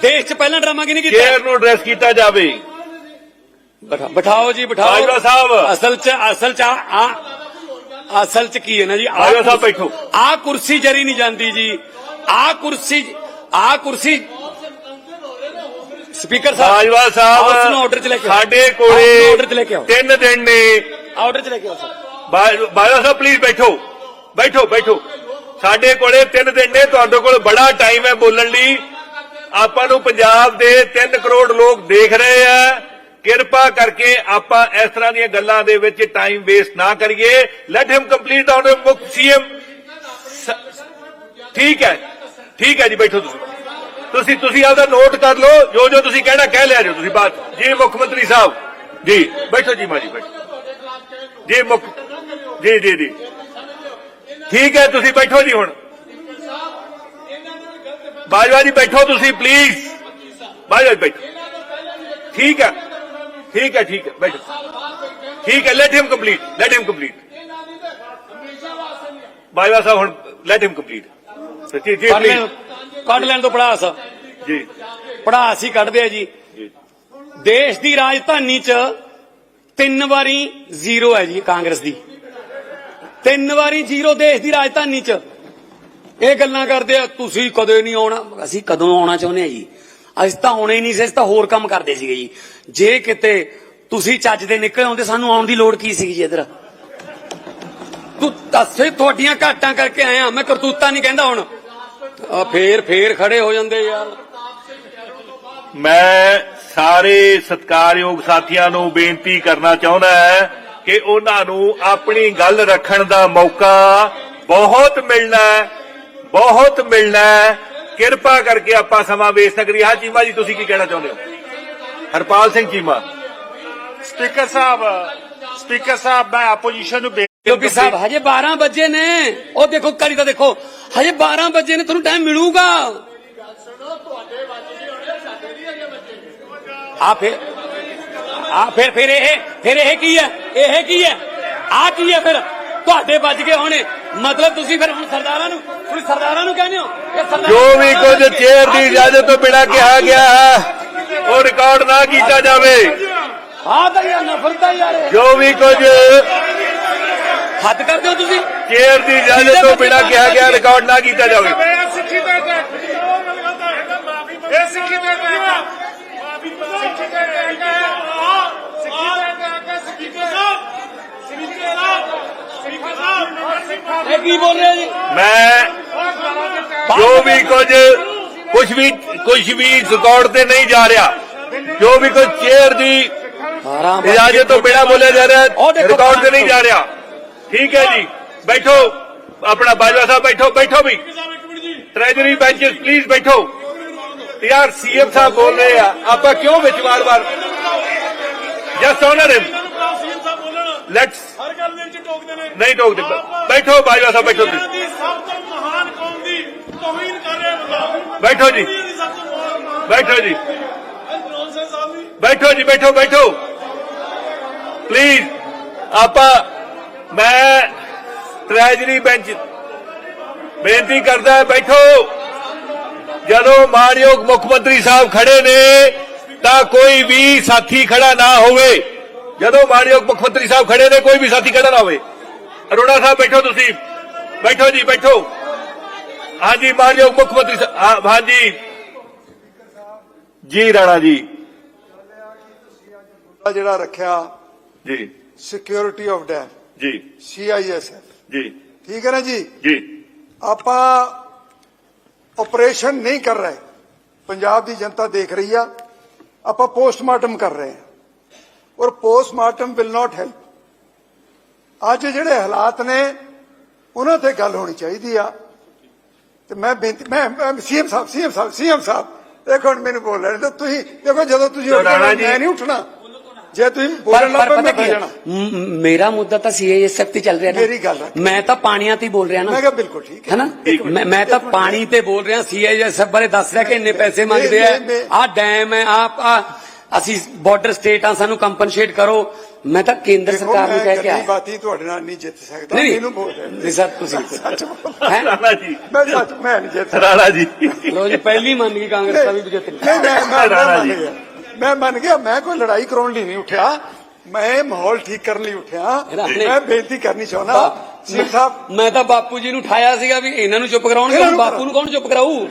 ਦੇਸ਼ 'ਚ ਪਹਿਲਾਂ ਡਰਾਮਾ ਕਿਹਨੇ ਕੀਤਾ? ਚੇਅਰ ਨੂੰ ਐਡਰੈਸ ਕੀਤਾ ਜਾਵੇ। ਬਿਠਾ- ਬਿਠਾਓ ਜੀ ਬਿਠਾਓ। ਬਾਜਵਾ ਸਾਹਿਬ। ਅਸਲ 'ਚ ਅਸਲ 'ਚ ਆ ਆ- ਅਸਲ 'ਚ ਕੀ ਹੈ ਨਾ ਜੀ? ਆਹ ਬਾਜਵਾ ਸਾਹਿਬ ਬੈਠੋ। ਆ ਕੁਰਸੀ ਜਰੀ ਨਹੀਂ ਜਾਂਦੀ ਜੀ। ਆ ਕੁਰਸੀ ਆ ਕੁਰਸੀ ਸਪੀਕਰ ਸਾਹਿਬ ਬਾਜਵਾ ਸਾਹਿਬ ਹਾਊਸ ਨੂੰ ਆਰਡਰ ਚ ਲੈ ਕੇ ਆਓ। ਸਾਡੇ ਹਾਊਸ ਕੋਲੇ ਨੂੰ ਆਰਡਰ ਚ ਲੈ ਕੇ ਆਓ। ਤਿੰਨ ਦਿਨ ਨੇ। ਆਰਡਰ ਚ ਲੈ ਕੇ ਆਓ ਸਰ। ਬਾਜਵਾ ਸਾਹਿਬ ਪਲੀਜ਼ ਬੈਠੋ। ਬੈਠੋ ਬੈਠੋ। ਸਾਡੇ ਕੋਲੇ ਤਿੰਨ ਦਿਨ ਨੇ, ਤੁਹਾਡੇ ਕੋਲ ਬੜਾ ਟਾਈਮ ਹੈ ਬੋਲਣ ਲਈ। ਆਪਾਂ ਨੂੰ ਪੰਜਾਬ ਦੇ 3 ਕਰੋੜ ਲੋਕ ਦੇਖ ਰਹੇ ਆ। ਕਿਰਪਾ ਕਰਕੇ ਆਪਾਂ ਇਸ ਤਰ੍ਹਾਂ ਦੀਆਂ ਗੱਲਾਂ ਦੇ ਵਿੱਚ ਟਾਈਮ ਵੇਸਟ ਨਾ ਕਰੀਏ। ਲੈਟ ਹਿਮ ਕੰਪਲੀਟ ਆਨ ਮੁੱਖ ਸੀਐਮ ਠੀਕ ਹੈ। ਠੀਕ ਹੈ ਜੀ, ਬੈਠੋ ਤੁਸੀਂ। ਤੁਸੀਂ ਤੁਸੀਂ ਆਪਦਾ ਨੋਟ ਕਰ ਲਓ। ਜੋ ਜੋ ਤੁਸੀਂ ਕਹਿਣਾ, ਕਹਿ ਲਿਆ ਜੋ ਤੁਸੀਂ ਬਾਤ ਜੀ, ਮੁੱਖ ਮੰਤਰੀ ਸਾਹਿਬ। ਜੀ, ਬੈਠੋ ਜੀ ਮਾਜੀ, ਬੈਠੋ। ਜੀ ਮੁੱਖ ਜੀ ਜੀ ਜੀ। ਠੀਕ ਹੈ ਤੁਸੀਂ ਬੈਠੋ ਜੀ ਹੁਣ। ਬਾਜਵਾ ਜੀ ਬੈਠੋ ਤੁਸੀਂ ਪਲੀਜ਼ ਬਾਜਵਾ ਜੀ ਬੈਠੋ। ਠੀਕ ਹੈ ਠੀਕ ਹੈ ਠੀਕ ਹੈ ਬੈਠੋ। ਠੀਕ ਹੈ let him complete let him complete Bajwa sahib ਹੁਣ ਲੈਟ ਹਿਮ ਕੰਪਲੀਟ ਜੀ ਜੀ ਕੱਢ ਲੈਣ ਪਲੀਜ਼ ਕੱਢ ਲੈਣ ਤੋਂ ਪੜਾਸ। ਜੀ। ਪੜਾਸ ਹੀ ਕੱਢਦੇ ਆ ਜੀ। ਦੇਸ਼ ਦੀ ਰਾਜਧਾਨੀ 'ਚ ਤਿੰਨ ਵਾਰੀ ਜ਼ੀਰੋ ਹੈ ਜੀ ਕਾਂਗਰਸ ਦੀ। ਤਿੰਨ ਵਾਰੀ ਜ਼ੀਰੋ ਦੇਸ਼ ਦੀ ਰਾਜਧਾਨੀ 'ਚ। ਇਹ ਗੱਲਾਂ ਕਰਦੇ ਆ, ਤੁਸੀਂ ਕਦੇ ਨਹੀਂ ਆਉਣਾ। ਅਸੀਂ ਕਦੋਂ ਆਉਣਾ ਚਾਹੁੰਦੇ ਆ ਜੀ? ਅਸੀਂ ਤਾਂ ਆਉਣੇ ਹੀ ਨਹੀਂ ਸੀ, ਅਸੀਂ ਤਾਂ ਹੋਰ ਕੰਮ ਕਰਦੇ ਸੀਗੇ ਜੀ। ਜੇ ਕਿਤੇ ਤੁਸੀਂ ਚੱਜ ਦੇ ਨਿਕਲ ਆਉਂਦੇ, ਸਾਨੂੰ ਆਉਣ ਦੀ ਲੋੜ ਕੀ ਸੀ ਜੀ ਇਧਰ? ਤੂੰ ਦੱਸੇ, ਤੁਹਾਡੀਆਂ ਘਾਟਾਂ ਕਰਕੇ ਆਇਆ, ਮੈਂ ਕਰਤੂਤਾ ਨਹੀਂ ਕਹਿੰਦਾ ਹੁਣ। ਆ, ਫੇਰ ਫੇਰ ਖੜੇ ਹੋ ਜਾਂਦੇ ਯਾਰ। ਮੈਂ ਸਾਰੇ ਸਤਿਕਾਰਯੋਗ ਸਾਥੀਆਂ ਨੂੰ ਬੇਨਤੀ ਕਰਨਾ ਚਾਹੁੰਦਾ ਹੈ ਕਿ ਉਹਨਾਂ ਨੂੰ ਆਪਣੀ ਗੱਲ ਰੱਖਣ ਦਾ ਮੌਕਾ ਬਹੁਤ ਮਿਲਣਾ ਹੈ ਬਹੁਤ ਮਿਲਣਾ ਹੈ। ਕਿਰਪਾ ਕਰਕੇ ਆਪਾਂ ਸਮਾਂ ਨਾ ਕਰੀਏ। ਹਾਂ ਚੀਮਾ ਜੀ ਤੁਸੀਂ ਕੀ ਕਹਿਣਾ ਚਾਹੁੰਦੇ ਹੋ? ਹਰਪਾਲ ਸਿੰਘ ਚੀਮਾ। ਸਪੀਕਰ ਸਾਹਿਬ ਸਪੀਕਰ ਸਾਹਿਬ ਮੈਂ ਆਪੋਜੀਸ਼ਨ ਨੂੰ ਬੇਨਤੀ ਕਿਉਂਕਿ ਸਾਹਿਬ ਹਜੇ 12 ਵਜੇ ਨੇ। ਉਹ ਦੇਖੋ ਕਰੀ ਤਾਂ ਦੇਖੋ। ਹਜੇ 12 ਵਜੇ ਨੇ ਤੁਹਾਨੂੰ ਟਾਈਮ ਮਿਲੂਗਾ। ਆ ਫਿਰ ਆ ਫਿਰ ਫਿਰ ਇਹ ਫਿਰ ਇਹ ਕੀ ਹੈ? ਇਹ ਕੀ ਹੈ? ਆ ਕੀ ਹੈ ਫਿਰ? ਤੁਹਾਡੇ ਵੱਜ ਗਏ ਹੋਣੇ। ਮਤਲਬ ਤੁਸੀਂ ਫਿਰ ਹੁਣ ਸਰਦਾਰਾਂ ਨੂੰ ਤੁਸੀਂ ਸਰਦਾਰਾਂ ਨੂੰ ਕਹਿੰਦੇ ਹੋ ਇਹ ਸਰਦਾਰ ਜੋ ਵੀ ਕੁਝ ਚੇਅਰ ਦੀ ਇਜਾਜ਼ਤ ਤੋਂ ਬਿਨਾਂ ਕਿਹਾ ਗਿਆ ਹੈ ਉਹ ਰਿਕਾਰਡ ਨਾ ਕੀਤਾ ਜਾਵੇ। ਆ ਤਾਂ ਯਾਰ ਨਫ਼ਰਤ ਹੈ ਯਾਰ। ਇਹ। ਜੋ ਵੀ ਕੁਝ ਹੱਦ ਕਰਦੇ ਹੋ ਤੁਸੀਂ? ਚੇਅਰ ਦੀ ਇਜਾਜ਼ਤ ਤੋਂ ਬਿਨਾਂ ਕਿਹਾ ਗਿਆ ਰਿਕਾਰਡ ਨਾ ਕੀਤਾ ਜਾਵੇ। ਸਿੱਖੀ ਦਾ ਅਟੈਕ ਇਹ ਸਿੱਖੀ ਦਾ ਅਟੈਕ ਹੈ। ਸਿੱਖੀ ਦਾ ਅਟੈਕ ਹੈ ਸਿੱਖੀ ਦਾ ਅਟੈਕ ਹੈ speaker sahib speaker sahib speaker sahib ਇਹ ਕੀ ਬੋਲ ਰਹੇ ਹੋ ਜੀ ਮੈਂ ਜੋ ਵੀ ਕੁਝ ਕੁਝ ਵੀ ਕੁਝ ਵੀ ਰਿਕਾਰਡ ਤੇ ਨਹੀਂ ਜਾ ਰਿਹਾ ਜੋ ਵੀ ਕੁਝ ਚੇਅਰ ਦੀ 12 ਵਜੇ ਇਜਾਜ਼ਤ ਤੋਂ ਬਿਨਾਂ ਬੋਲਿਆ ਜਾ ਰਿਹਾ ਯਾਰ ਸੀਐਮ ਸਾਹਿਬ ਬੋਲ ਰਹੇ ਆ ਆਪਾਂ ਕਿਉਂ ਵਿੱਚ ਵਾਰ-ਵਾਰ ਜਸਟ ਆਨਰ ਹਿਮ ਲੈਟਸ ਹਰ ਗੱਲ ਦੇ ਵਿੱਚ ਟੋਕਦੇ ਨੇ। ਨਹੀਂ ਟੋਕਦੇ। ਬੈਠੋ ਬਾਜਵਾ ਸਾਹਿਬ ਬੈਠੋ ਤੁਸੀਂ ਦੀ ਸਭ ਤੋਂ ਮਹਾਨ ਕੌਮ ਦੀ ਤੋਹੀਨ ਕਰ ਰਿਹਾ ਬੰਦਾ ਬੈਠੋ ਜੀ। ਬੈਠੋ ਜੀ। ਬੈਠੋ ਜੀ ਬੈਠੋ ਬੈਠੋ। ਪਲੀਜ਼ ਆਪਾਂ ਮੈਂ ਟ੍ਰੈਜਰੀ ਬੈਂਚ ਬੇਨਤੀ ਕਰਦਾ ਬੈਠੋ। ਜਦੋਂ ਮਾਨਯੋਗ ਮੁੱਖ ਮੰਤਰੀ ਸਾਹਿਬ ਖੜੇ ਨੇ ਤਾਂ ਕੋਈ ਵੀ ਸਾਥੀ ਖੜਾ ਨਾ ਹੋਵੇ। ਜਦੋਂ ਮਾਨਯੋਗ ਮੁੱਖ ਮੰਤਰੀ ਸਾਹਿਬ ਖੜੇ ਨੇ ਕੋਈ ਵੀ ਸਾਥੀ ਖੜਾ ਨਾ ਹੋਵੇ। ਅਰੋੜਾ ਸਾਹਿਬ ਬੈਠੋ ਤੁਸੀਂ। ਬੈਠੋ ਜੀ ਬੈਠੋ। ਹਾਂਜੀ ਮਾਨਯੋਗ ਮੁੱਖ ਮੰਤਰੀ ਸਾਹਿਬ ਹਾਂਜੀ। ਜੀ ਰਾਣਾ ਜੀ। ਜਿਹੜਾ ਰੱਖਿਆ ਜੀ। ਸਿਕਿਉਰਿਟੀ ਆਫ ਡੈਮ ਜੀ। ਸੀਆਈਐਸਐਫ ਜੀ। ਠੀਕ ਹੈ ਨਾ ਜੀ? ਜੀ। ਆਪਾਂ ਆਪਰੇਸ਼ਨ ਨਹੀਂ ਕਰ ਰਹੇ। ਪੰਜਾਬ ਦੀ ਜਨਤਾ ਦੇਖ ਰਹੀ ਆ ਆਪਾਂ ਪੋਸਟਮਾਰਟਮ ਕਰ ਰਹੇ ਹਾਂ ਔਰ ਪੋਸਟਮਾਰਟਮ ਵਿਲ ਨਾਟ ਹੈਲਪ ਅੱਜ ਜਿਹੜੇ ਹਾਲਾਤ ਨੇ ਉਹਨਾਂ ਤੇ ਗੱਲ ਹੋਣੀ ਚਾਹੀਦੀ ਆ। ਤੇ ਮੈਂ ਬੇਨਤੀ ਮੈਂ CM sahib CM sahib CM sahib ਦੇਖੋ ਮੈਨੂੰ ਬੋਲ ਰਹੇ ਤੁਸੀਂ ਦੇਖੋ ਜਦੋਂ ਤੁਸੀਂ। ਮੈਂ ਨਹੀਂ ਉੱਠਣਾ। ਜੇ ਤੁਸੀਂ ਬੋਲਣ ਲੱਗ ਪਏ ਮੈਂ ਬਹਿ? ਜਾਣਾ। ਮੇਰਾ ਮੁੱਦਾ ਤਾਂ ਸੀਏਐਸਐਫ ਤੇ ਚੱਲ ਰਿਹਾ ਨਾ। ਮੇਰੀ ਗੱਲ ਰੱਖ। ਮੈਂ ਤਾਂ ਪਾਣੀਆਂ ਤੇ ਹੀ ਬੋਲ ਰਿਹਾ ਨਾ। ਮੈਂ ਕਿਹਾ ਬਿਲਕੁਲ ਠੀਕ ਹੈ। ਹੈਨਾ? ਮੈਂ ਮੈਂ ਤਾਂ ਪਾਣੀ ਤੇ ਬੋਲ ਰਿਹਾ ਸੀਆਈਐਸਐਫ ਬਾਰੇ ਦੱਸ ਰਿਹਾ ਕਿ ਇੰਨੇ ਪੈਸੇ ਮੰਗਦੇ ਆ। ਮੈਂ- ਮੈਂ- ਆਹ ਡੈਮ ਹੈ ਆਹ ਆਹ ਅਸੀਂ ਬਾਰਡਰ ਸਟੇਟ ਆ ਸਾਨੂੰ ਕੰਪਨਸੇਟ ਕਰੋ। ਮੈਂ ਤਾਂ ਕੇਂਦਰ ਦੇਖੋ, ਸਰਕਾਰ ਨੂੰ ਮੈਂ ਕਹਿ ਕੇ ਗੱਲੀ ਆਇਆ। ਬਾਤੀ ਤੁਹਾਡੇ ਨਾਲ ਨਹੀਂ ਜਿੱਤ ਸਕਦਾ। ਨਹੀਂ ਮੈਨੂੰ ਬੋਲ ਰਹੇ ਨਹੀਂ ਸਰ ਤੁਸੀਂ ਹੈ? ਰਾਣਾ ਜੀ। ਮੈਂ ਸੱਚ ਮੈਂ ਨਹੀਂ ਜਿੱਤ ਰਾਣਾ ਜੀ। ਲੋ ਜੀ ਪਹਿਲੀ ਮੰਨ ਗਈ ਕਾਂਗਰਸ ਦਾ ਵੀ ਜਿੱਤ ਨਹੀਂ ਮੈਂ ਮੈਂ- ਮੈਂ ਰਾਣਾ ਮੰਨ ਜੀ। ਗਿਆ। ਮੈਂ ਮੰਨ ਗਿਆ ਮੈਂ ਕੋਈ ਲੜਾਈ ਕਰਾਉਣ ਲਈ ਨਹੀਂ ਉੱਠਿਆ। ਮੈਂ ਮਾਹੌਲ ਠੀਕ ਕਰਨ ਲਈ ਉੱਠਿਆ। ਮੈਂ ਬੇਨਤੀ ਕਰਨੀ ਚਾਹੁੰਦਾ ਸਿੰਘ ਸਾਹਿਬ ਮੈਂ ਤਾਂ ਬਾਪੂ ਜੀ ਨੂੰ ਠਾਇਆ ਸੀਗਾ ਵੀ ਇਹਨਾਂ ਨੂੰ ਚੁੱਪ ਕਰਾਉਣਗੇ ਹੁਣ ਬਾਪੂ ਨੂੰ ਕੌਣ ਚੁੱਪ ਕਰਾਊ?